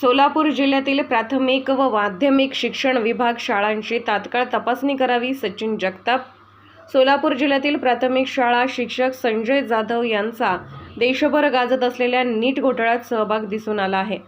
सोलापूर जिल्ह्यातील प्राथमिक व माध्यमिक शिक्षण विभाग शाळांची तात्काळ तपासणी करावी सचिन जगताप. सोलापूर जिल्ह्यातील प्राथमिक शाळा शिक्षक संजय जाधव यांचा देशभर गाजत असलेल्या नीट घोटाळ्यात सहभाग दिसून आला आहे.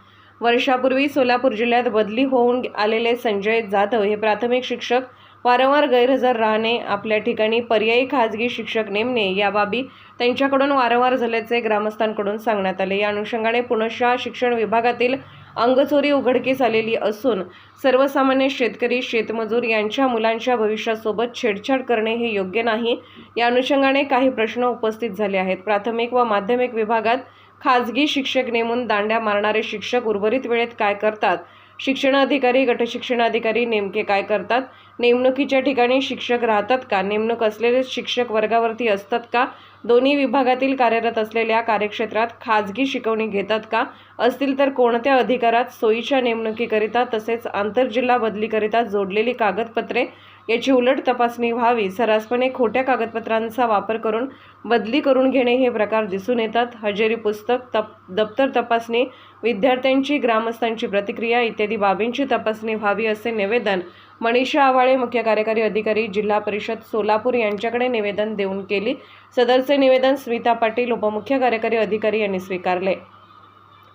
वर्षापूर्वी सोलापूर जिल्ह्यात बदली होऊन आलेले संजय जाधव हे प्राथमिक शिक्षक वारंवार गैरहजर राहणे आपल्या ठिकाणी पर्यायी खाजगी शिक्षक नेमणे या बाबी त्यांच्याकडून वारंवार झाल्याचे ग्रामस्थांकडून सांगण्यात आले. या अनुषंगाने पुनशा शिक्षण विभागातील अंगचोरी उघडकीस आलेली असून सर्वसामान्य शेतकरी शेतमजूर यांच्या मुलांच्या भविष्यासोबत छेडछाड करणे हे योग्य नाही. या अनुषंगाने काही प्रश्न उपस्थित झाले आहेत. प्राथमिक व माध्यमिक विभागात खाजगी शिक्षक नेमून दांड्या मारणारे शिक्षक उर्वरित वेळेत काय करतात? शिक्षणाधिकारी गटशिक्षणाधिकारी नेमके काय करतात? नेमणुकीच्या ठिकाणी शिक्षक राहतात का? नेमणूक असलेले शिक्षक वर्गावरती असतात का? दोन्ही विभागातील कार्यरत असलेल्या कार्यक्षेत्रात खाजगी शिकवणी घेतात का? असतील तर कोणत्या अधिकारात सोयीच्या नेमणुकीकरिता तसेच आंतरजिल्हा बदलीकरिता जोडलेली कागदपत्रे याची उलट तपासणी व्हावी. सर्रासपणे खोट्या कागदपत्रांचा वापर करून बदली करून घेणे हे प्रकार दिसून येतात. हजेरी पुस्तक तप दप्तर तपासणी विद्यार्थ्यांची ग्रामस्थांची प्रतिक्रिया इत्यादी बाबींची तपासणी व्हावी असे निवेदन मनीषा आवाळे मुख्य कार्यकारी अधिकारी जिल्हा परिषद सोलापूर यांच्याकडे निवेदन देऊन केली. सदरचे निवेदन स्मिता पाटील उपमुख्य कार्यकारी अधिकारी यांनी स्वीकारले.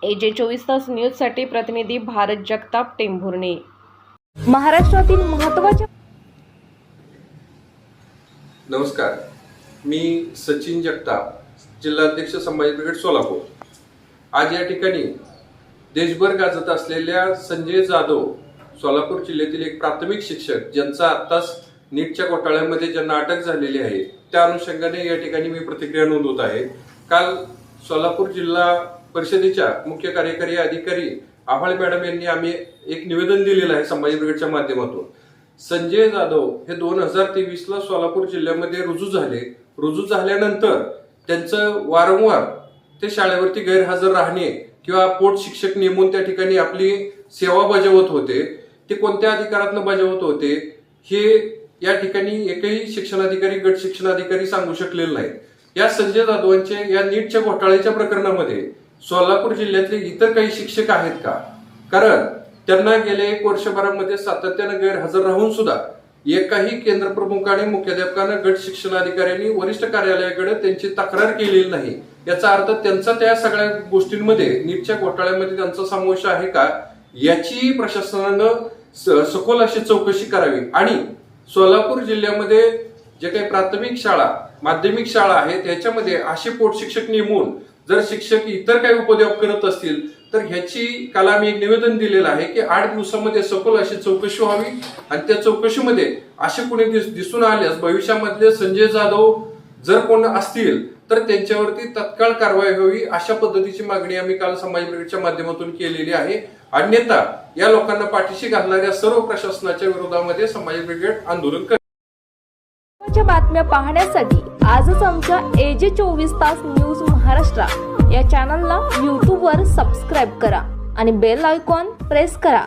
ए जे चोवीस तास न्यूजसाठी प्रतिनिधी भारत जगताप टेंभुर्णी. महाराष्ट्रातील महत्त्वाच्या नमस्कार. मी सचिन जगताप जिल्हाध्यक्ष संभाजी ब्रिगेड सोलापूर. आज या ठिकाणी देशभर गाजत असलेल्या संजय जाधव सोलापूर जिल्ह्यातील एक प्राथमिक शिक्षक ज्यांचा आत्ताच नीटच्या घोटाळ्यामध्ये ज्यांना अटक झालेली आहे त्या अनुषंगाने या ठिकाणी मी प्रतिक्रिया नोंदवत आहे. काल सोलापूर जिल्हा परिषदेच्या मुख्य कार्यकारी अधिकारी आव्हाळ मॅडम यांनी आम्ही एक निवेदन दिलेलं आहे संभाजी ब्रिगेडच्या माध्यमातून. संजय जाधव हे दोन हजार तेवीसला सोलापूर जिल्ह्यामध्ये रुजू झाले. रुजू झाल्यानंतर त्यांचं वारंवार ते शाळेवरती गैरहजर राहणे किंवा पोट शिक्षक नेमून त्या ठिकाणी आपली सेवा बजावत होते. ते कोणत्या अधिकारातनं बजावत होते हे या ठिकाणी एकही शिक्षणाधिकारी गट शिक्षणाधिकारी सांगू शकलेले नाहीत या संजय जाधवांचे या नीटच्या घोटाळ्याच्या प्रकरणामध्ये सोलापूर जिल्ह्यातले इतर काही शिक्षक आहेत का? कारण त्यांना गेल्या एक वर्षभरामध्ये सातत्यानं गैरहजर राहून सुद्धा एकाही केंद्र प्रमुखाने मुख्याध्यापकानं गट शिक्षणाधिकाऱ्यांनी वरिष्ठ कार्यालयाकडे त्यांची तक्रार केलेली नाही. याचा अर्थ त्यांचा त्या सगळ्या गोष्टींमध्ये नीटच्या घोटाळ्यामध्ये त्यांचा समावेश आहे का? याची प्रशासनानं स- सखोल अशी चौकशी करावी. आणि सोलापूर जिल्ह्यामध्ये जे काही प्राथमिक शाळा माध्यमिक शाळा आहेत त्याच्यामध्ये असे पोटशिक्षक नेमून जर शिक्षक इतर काही उपद्योग करत असतील तर ह्याची काल आम्ही एक निवेदन दिलेलं आहे की आठ दिवसामध्ये सखोल अशी चौकशी व्हावी आणि त्या चौकशीमध्ये असे कुणी दिस- दिसून आल्यास भविष्यामधले संजय जाधव जर कोण असतील तर त्यांच्यावरती तत्काळ कारवाई व्हावी अशा पद्धतीची मागणी आम्ही काल समाज ब्रिगेडच्या माध्यमातून केलेली आहे. अन्यथा या लोकांना पाठीशी घालणाऱ्या सर्व प्रशासनाच्या विरोधामध्ये समाज ब्रिगेड आंदोलन करेल बातम्या पाहण्यासाठी आजच आमच्या एजे चोवीस तास न्यूज महाराष्ट्र. या चॅनलला यूट्यूबवर सबस्क्राईब करा आणि बेल आयकॉन प्रेस करा.